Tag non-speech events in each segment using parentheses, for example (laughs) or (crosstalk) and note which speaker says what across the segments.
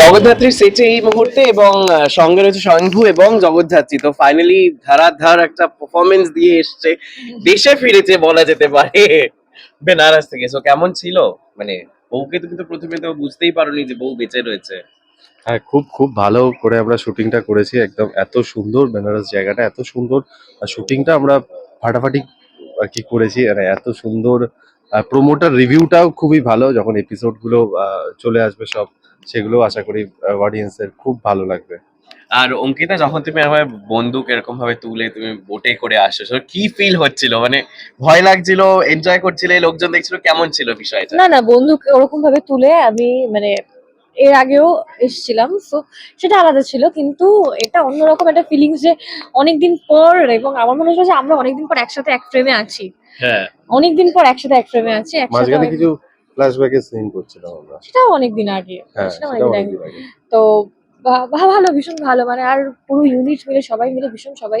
Speaker 1: জগদ্ধাত্রীর সেটে এই মুহূর্তে এবং সঙ্গে রয়েছে স্বয়ংভু এবং জগদ্ধাত্রী। তো ফাইনালি ধারাধার একটা পারফরমেন্স দিয়ে এসছে। দেশে ফিরেছে বলা যেতে পারে। বেনারস থেকে। সো কেমন ছিল? মানে বউকে তুমি তো প্রথমে তো বুঝতেই পারোনি যে বউ বেঁচে রয়েছে।
Speaker 2: হ্যাঁ খুব খুব ভালো করে আমরা শুটিংটা করেছি। একদম এত সুন্দর বেনারস জায়গাটা এত সুন্দর আর শুটিংটা আমরা ফাটাফাটি আর কি করেছি। মানে এত সুন্দর প্রোমোটার রিভিউটাও খুবই ভালো। যখন এপিসোডগুলো আহ, চলে আসবে সব সেগুলো আশা করি অডিয়েন্সের খুব ভালো লাগবে।
Speaker 1: আর অঙ্কিতা যখন তুমি আমার বন্দুক এরকম ভাবে তুলে তুমি বোটে করে আসছো কি ফিল হচ্ছিল? মানে ভয় লাগছিল এনজয় করছিলে লোকজন দেখছিল কেমন ছিল বিষয়টা?
Speaker 3: না না বন্দুক ওরকম ভাবে তুলে আমি মানে এর আগেও এসেছিলাম তো সেটা আলাদা ছিল কিন্তু এটা অন্যরকম একটা ফিলিংস যে অনেকদিন পর এবং আমার মনে হচ্ছে যে আমরা অনেকদিন পর একসাথে এক ফ্রেমে আছি।
Speaker 1: হ্যাঁ।
Speaker 3: অনেকদিন পর একসাথে এক ফ্রেমে আছি একসাথে
Speaker 2: কিছু ফ্ল্যাশব্যাকের সিন করছিলাম আমরা।
Speaker 3: সেটাও আগে।
Speaker 2: হ্যাঁ
Speaker 3: সেটাও
Speaker 2: সেটাও
Speaker 3: আগে। তো ভালো ভীষণ ভালো। মানে আর পুরো ইউনিট মিলে সবাই মিলে ভীষণ সবাই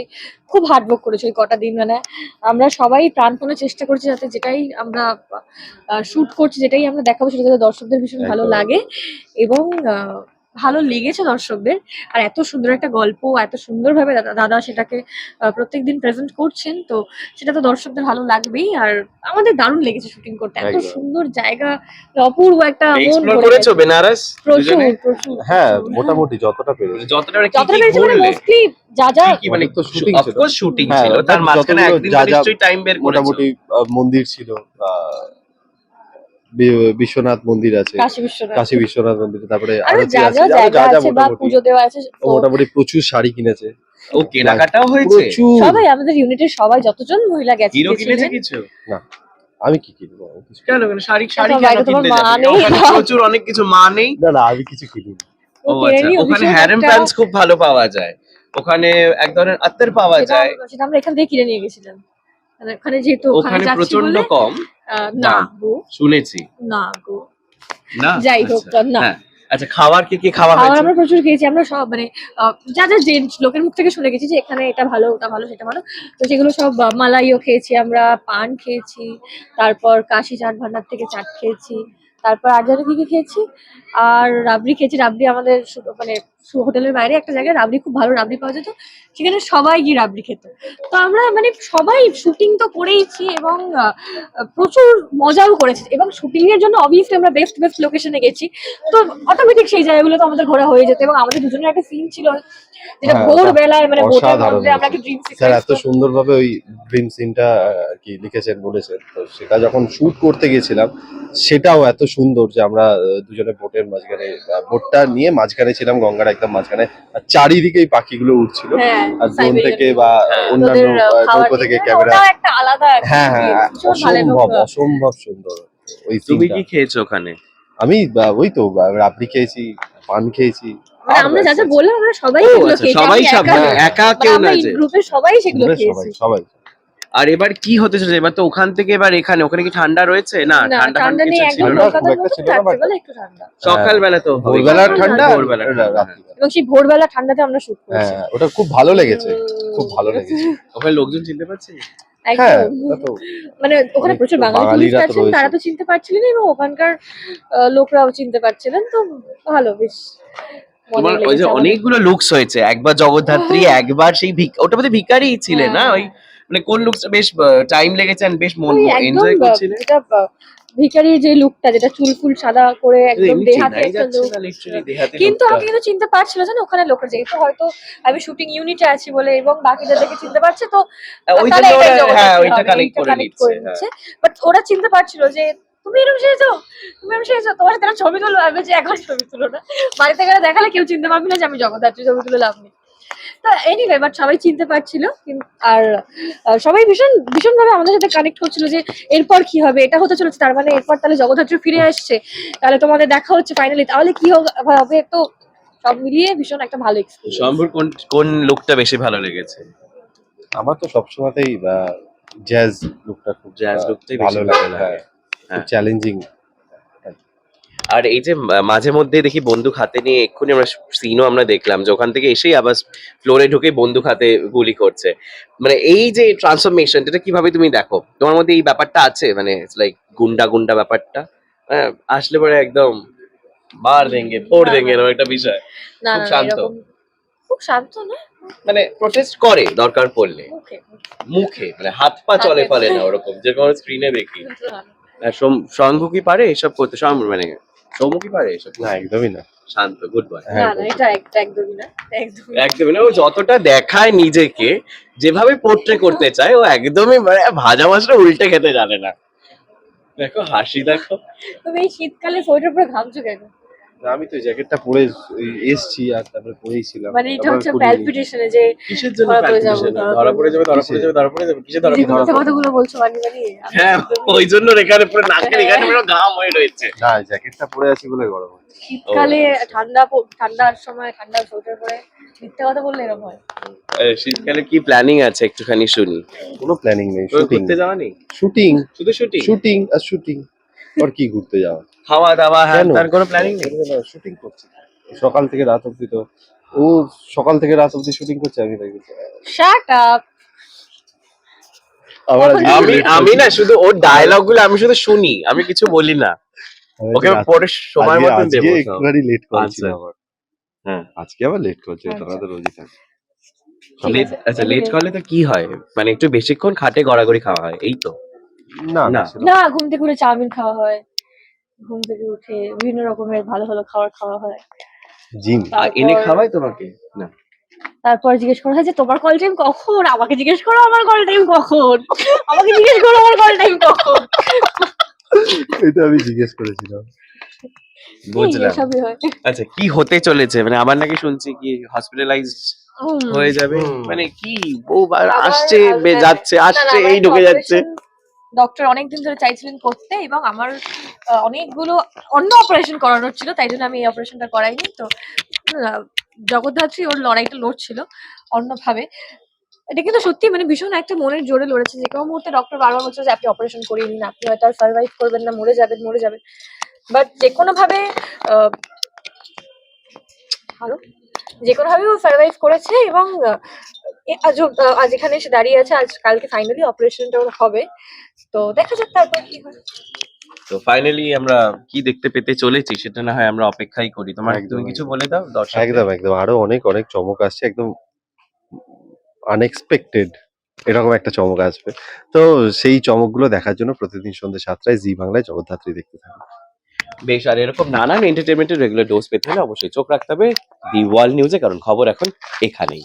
Speaker 3: খুব হার্ডওয়ার্ক করেছে ওই কটা দিন। মানে আমরা সবাই প্রাণপণে চেষ্টা করছি যাতে যেটাই আমরা শুট করছি যেটাই আমরা দেখাবো সেটা যাতে দর্শকদের ভীষণ ভালো লাগে। এবং ভালো লেগেছে দর্শকদের। আর এত সুন্দর একটা গল্প এত সুন্দরভাবে দাদা দাদা সেটাকে প্রত্যেকদিন প্রেজেন্ট করছেন। তো সেটা তো দর্শকদের ভালো লাগবেই। আর আমাদের দারুণ লেগেছে শুটিং করতে। এত সুন্দর জায়গা অপূর্ব একটা মন
Speaker 1: এক্সপ্লোর করেছ বেনারস
Speaker 3: প্রচুর প্রচুর
Speaker 2: হ্যাঁ মোটামুটি যতটা পেরেছি।
Speaker 1: যতটা
Speaker 3: যতটা পেরেছি মানে মোস্টলি যা যা
Speaker 1: মানে
Speaker 2: তো shooting ছিল।
Speaker 1: অফকোর্স শুটিং
Speaker 2: হ্যাঁ,
Speaker 1: ছিল। তার মাঝখানে একদিন নিশ্চয়ই টাইম বের করেছ।
Speaker 2: মোটামুটি মন্দির ছিল বিশ্বনাথ মন্দির আছে।
Speaker 3: কাশী বিশ্বনাথ।
Speaker 2: মন্দির তারপরে আরও
Speaker 3: যা
Speaker 2: আছে
Speaker 3: বা
Speaker 2: মোটামুটি।
Speaker 3: পুজো দেওয়া আছে
Speaker 2: মোটামুটি প্রচুর শাড়ি কিনেছে।
Speaker 1: ও কেনাকাটাও হয়েছে?
Speaker 3: সবাই আমাদের ইউনিটের সবাই যতজন মহিলা গেছে
Speaker 1: হিরো কিনেছে কিছু?
Speaker 2: আমি কি কিনবো? কিছু
Speaker 1: কেন? কেন? শাড়ি শাড়ি কেন কিনতে যাবে? ওখানে প্রচুর অনেক কিছু মা নেই।
Speaker 2: না না আমি কিছু কিনি
Speaker 3: ও
Speaker 1: আচ্ছা ওখানে হ্যারেম প্যান্টস খুব ভালো পাওয়া যায়। ওখানে এক ধরনের আত্তের পাওয়া যায়।
Speaker 3: সেটা আমরা এখান থেকে কিনে নিয়ে গেছিলাম। মানে ওখানে যেহেতু ওখানে প্রচণ্ড
Speaker 1: কম।
Speaker 3: না গো
Speaker 1: শুনেছি।
Speaker 3: না গো
Speaker 1: না?
Speaker 3: যাই হোক
Speaker 1: আচ্ছা,
Speaker 3: না।
Speaker 1: হ্যাঁ। আচ্ছা খাবার কি কি খাওয়া হয়েছে?
Speaker 3: আমরা প্রচুর খেয়েছি আমরা সব মানে যা যা যে লোকের মুখ থেকে শুনে গেছি যে এখানে এটা ভালো ওটা ভালো সেটা ভালো। তো সেগুলো সব মালাইও খেয়েছি আমরা পান খেয়েছি তারপর কাশি চাট ভান্ডার থেকে চাট খেয়েছি তারপর আর যেন কি কি খেয়েছি? আর রাবড়ি খেয়েছি রাবড়ি আমাদের মানে হোটেলের বাইরে একটা জায়গায় রাবড়ি খুব ভালো রাবড়ি পাওয়া যেত। সেখানে সবাই গিয়ে রাবড়ি খেত। তো আমরা মানে সবাই শুটিং তো করেইছি এবং প্রচুর মজাও করেছি। এবং শুটিং এর জন্য অবভিয়াসলি আমরা বেস্ট বেস্ট লোকেশনে গেছি। তো অটোমেটিক সেই জায়গাগুলো তো আমাদের ঘোরা হয়ে যেত এবং আমাদের দুজনের একটা সিন ছিল যেটা
Speaker 2: হ্যাঁ,
Speaker 3: ভোর বেলায় মানে বোটের মধ্যে আমরা ড্রিম
Speaker 2: স্যার এত সুন্দরভাবে ওই ড্রিম সিনটা আর কি লিখেছেন বলেছেন। তো সেটা যখন শুট করতে গেছিলাম সেটাও এত সুন্দর যে আমরা দুজনে বোটের মাঝখানে বোটটা নিয়ে মাঝখানে ছিলাম গঙ্গার একদম মাঝখানে চারিদিকে এই পাখিগুলো উঠছিল
Speaker 3: হ্যাঁ
Speaker 2: আর ড্রোন থেকে বা
Speaker 1: হ্যাঁ,
Speaker 2: অন্যান্য
Speaker 3: খাবার
Speaker 2: নৌকো থেকে ক্যামেরা।
Speaker 3: ওটাও একটা আলাদা
Speaker 2: হ্যাঁ হ্যাঁ অসম্ভব অসম্ভব সুন্দর ওই
Speaker 1: তুমি কি খেয়েছো ওখানে?
Speaker 2: আমি ওই তো রাবড়ি খেয়েছি পান খেয়েছি।
Speaker 3: মানে আমরা যা যা বললাম আমরা সবাই
Speaker 1: আচ্ছা সবাই
Speaker 3: একা
Speaker 1: মানে
Speaker 3: না।
Speaker 1: একা
Speaker 3: মানে
Speaker 1: কেউ না যে।
Speaker 3: সবাই সেগুলো খেয়েছি
Speaker 2: সবাই সবাই।
Speaker 1: আর এবার কি হতে চলেছে? এবার তো ওখান থেকে এবার এখানে ওখানে কি ঠান্ডা রয়েছে? না ঠান্ডা
Speaker 3: ঠান্ডা নেই একদম কলকাতার মতো
Speaker 2: ছিল না, but-
Speaker 3: রাত্রিবেলা একটু ঠান্ডা।
Speaker 1: সকালবেলা তো।
Speaker 2: ভোরবেলা ঠান্ডা?
Speaker 1: ভোরবেলা।
Speaker 2: রাত্রিবেলা।
Speaker 3: এবং সেই ভোরবেলা ঠান্ডাতে আমরা শুট করেছি।
Speaker 2: হ্যাঁ ওটা খুব ভালো লেগেছে। খুব ভালো লেগেছে।
Speaker 1: ওখানে লোকজন চিনতে পারছে?
Speaker 2: হ্যাঁ
Speaker 3: মানে ওখানে প্রচুর বাঙালি আছেন তারা তো চিনতে পারছিলেন এবং ওখানকার আহ, লোকরাও চিনতে পারছিলেন তো ভালো বেশ
Speaker 1: তোমার ওই যে অনেকগুলো লুকস হয়েছে। একবার জগদ্ধাত্রী একবার সেই ভিক ওটা বোধহয় ভিকারি ছিলেন না?
Speaker 3: হ্যাঁ।
Speaker 1: ওই মানে কোন লুকস বেশ টাইম লেগেছে and বেশ মন এনজয় করছিলেন
Speaker 3: বা- ভিখারি যে লুকটা যেটা চুল ফুল সাদা করে একদম দেহাতে একটা
Speaker 1: দেহাতে
Speaker 3: কিন্তু আমি কিন্তু চিনতে পারছিল জানো ওখানে লোকের যেহেতু হয়তো আমি শুটিং ইউনিটে আছি বলে এবং বাকিদের দেখে চিনতে পারছে তো
Speaker 1: হ্যাঁ, হ্যাঁ, ওইটা connect
Speaker 3: এইটা
Speaker 1: করে নিচ্ছে,
Speaker 3: বাট ওরা চিনতে পারছিল যে তুমি এরকম সেজেছো? তুমি এরকম সেজেছো? তোমার সাথে ছবি তুলো আমি যে এখন ছবি তুলো না। বাড়িতে গেলে দেখালে কেউ চিনতে পারবে না যে আমি জগদ্ধাত্রী ছবি তুলে লাভ নেই। তো এনিওয়ে বাট সবাই চিনতে পারছিল আর আহ, সবাই ভীষণ ভীষণ ভাবে আমাদের সাথে কানেক্ট করছিল যে এরপর কি হবে এটা হতে চলেছে তার মানে এরপর তাহলে জগদ্ধাত্রী ফিরে আসছে তাহলে তোমাদের দেখা হচ্ছে ফাইনালি তাহলে কি হবে তো সব মিলিয়ে ভীষণ একটা ভালো এক্সপিরিয়েন্স
Speaker 1: শম্ভুর কোন কোন লুকটা বেশি ভালো লেগেছে?
Speaker 2: আমার তো সবসময়তেই জ্যাজ লুকটা খুব আহ,
Speaker 1: lookটাই
Speaker 2: ভালো লাগে হ্যাঁ
Speaker 1: হ্যাঁ।
Speaker 2: চ্যালেঞ্জিং
Speaker 1: আর এই যে মাঝে মধ্যে দেখি বন্দুক হাতে নিয়ে এক্ষুনি আমরা সিনও আমরা দেখলাম যে ওখান থেকে এসেই আবার ফ্লোরে ঢুকে বন্দুক হাতে গুলি করছে। মানে এই যে ট্রান্সফরমেশন এটা কীভাবে তুমি দেখো? তোমার মধ্যে এই ব্যাপারটা আছে? মানে লাইক গুন্ডা গুন্ডা ব্যাপারটা? হ্যাঁ, আসলে পরে একদম মার দেঙ্গে ফোর দেঙ্গে এরকম একটা বিষয়।
Speaker 3: না
Speaker 1: খুব শান্ত।
Speaker 3: খুব শান্ত না?
Speaker 1: মানে প্রোটেস্ট করে দরকার পড়লে। মুখে মানে হাত পা চলে। ফলে না ওরকম যে কোনো স্ক্রিনে দেখি। (laughs) আর সোম- কি পারে? এসব করতে মানে কি পারে এসব।
Speaker 2: না একদমই না।
Speaker 1: শান্ত গুড বয়
Speaker 2: হ্যাঁ,
Speaker 3: না না এটা একদমই না একদমই না।
Speaker 1: একদমই না ও যতটা দেখায় নিজেকে যেভাবে পোর্ট্রে করতে চায় ও একদমই মানে ভাজা মাছটা উল্টে খেতে জানে না। দেখো হাসি দেখো।
Speaker 3: তুমি এই শীতকালে সোয়েটার পরে ঘামছো কেন?
Speaker 2: আমি তো জ্যাকেটটা পরে এসছি আর তারপরে পরেই ছিলাম।
Speaker 3: মানে এটা হচ্ছে প্যালপিটেশনে যে
Speaker 1: কিসের জন্য
Speaker 3: ধরা পড়ে যাব? ধরা
Speaker 1: পড়ে যাবে ধরা পড়ে যাবে ধরা পড়ে যাবে কিসে ধরা পড়ে
Speaker 3: মিথ্যে কথাগুলো বলছো বানি বানি
Speaker 1: হ্যাঁ ওই জন্য এখানে পুরো নাকের এখানে পুরো ঘাম হয়ে রয়েছে।
Speaker 2: না জ্যাকেটটা পরে আছি বলে গরম
Speaker 3: শীতকালে ঠান্ডা ঠান্ডার সময় ঠান্ডা সোয়েটার পরে মিথ্যে কথা বললে এরকম হয়?
Speaker 1: শীতকালে কি প্ল্যানিং আছে? একটুখানি শুনি।
Speaker 2: কোনো প্ল্যানিং নেই শুটিং
Speaker 1: যাওয়া নেই?
Speaker 2: শুটিং
Speaker 1: শুধু শুটিং
Speaker 2: শুটিং আর শুটিং আর কি ঘুরতে যাওয়া
Speaker 1: খাওয়া দাওয়া হ্যাঁ তার কোনো প্ল্যানিং নেই।
Speaker 2: শুটিং করছি। সকাল থেকে রাত অবধি তো। ও সকাল থেকে রাত অবধি শুটিং করছে আমি তাই
Speaker 3: শাট আপ
Speaker 1: আমি আমি না শুধু ওর ডায়লগগুলো আমি শুধু শুনি আমি কিছু বলি না। ওকে পরে সময় মতন
Speaker 2: আজকে
Speaker 1: দেবো।
Speaker 2: একটুখানি লেট করছি। আবার
Speaker 1: হ্যাঁ।
Speaker 2: আজকে আবার লেট করছে
Speaker 3: আচ্ছা।
Speaker 2: তো রোজই থাকে।
Speaker 1: লেট আচ্ছা লেট করলে তো কি হয়? মানে একটু বেশিক্ষণ খাটে গড়াগড়ি খাওয়া হয় এই তো।
Speaker 2: না
Speaker 1: না।
Speaker 2: না
Speaker 3: ঘুম থেকে উঠে চাউমিন খাওয়া হয়। ঘুম থেকে উঠে বিভিন্ন রকমের ভালো ভালো খাবার খাওয়া হয়।
Speaker 2: জিম।
Speaker 1: এনে খাওয়াই তোমাকে? না।
Speaker 3: তারপর জিজ্ঞেস করা হয় যে তোমার কল টাইম কখন? আমাকে জিজ্ঞেস করো আমার কল টাইম কখন? আমাকে জিজ্ঞেস করো আমার কল টাইম কখন?
Speaker 2: এটা আমি জিজ্ঞেস করেছিলাম।
Speaker 1: বুঝলাম। আচ্ছা কি হতে চলেছে? মানে আমার নাকি শুনছি কি হসপিটালাইজড
Speaker 3: হুম।
Speaker 1: হয়ে যাবে? মানে কি বউবার আসছে যাচ্ছে আসছে এই ঢুকে যাচ্ছে।
Speaker 3: ডক্টর অনেকদিন ধরে চাইছিলেন করতে এবং আমার অনেকগুলো অন্য অপারেশন করানোর ছিল তাই জন্য আমি এই অপারেশনটা করাইনি। তো জগদ্ধাত্রী ওর লড়াইটা লড়ছিল অন্যভাবে। এটা কিন্তু সত্যি মানে ভীষণ একটা মনের জোরে লড়েছে যে কোনো মুহূর্তে ডক্টর বারবার বলছে যে আপনি অপারেশন করিয়ে নিন আপনি হয়তো আর সার্ভাইভ করবেন না মরে যাবেন মরে যাবেন। বাট যে কোনো ভাবে আহ, আরও? যে কোনো ভাবে ও সার্ভাইভ করেছে এবং আজ আজ এখানে এসে দাঁড়িয়ে আছে আজ কালকে ফাইনালি অপারেশনটা ওর হবে। তো দেখা যাক তারপর কি হয়।
Speaker 1: তো ফাইনালি আমরা কি দেখতে পেতে চলেছি সেটা না হয় আমরা অপেক্ষাই করি। তোমার
Speaker 2: একদম,
Speaker 1: কিছু বলে দাও দর্শক
Speaker 2: একদম একদম। আরও অনেক অনেক চমক আসছে একদম আনএক্সপেক্টেড এরকম একটা চমক আসবে। তো সেই চমকগুলো দেখার জন্য প্রতিদিন সন্ধ্যে সাতটায় জি বাংলায় জগদ্ধাত্রী দেখতে থাকুন।
Speaker 1: বেশ আর এরকম নানান এন্টারটেনমেন্টের রেগুলার ডোজ পেতে হলে অবশ্যই চোখ রাখতে হবে। দি ওয়ার্ল্ড নিউজে কারণ খবর এখন এখানেই।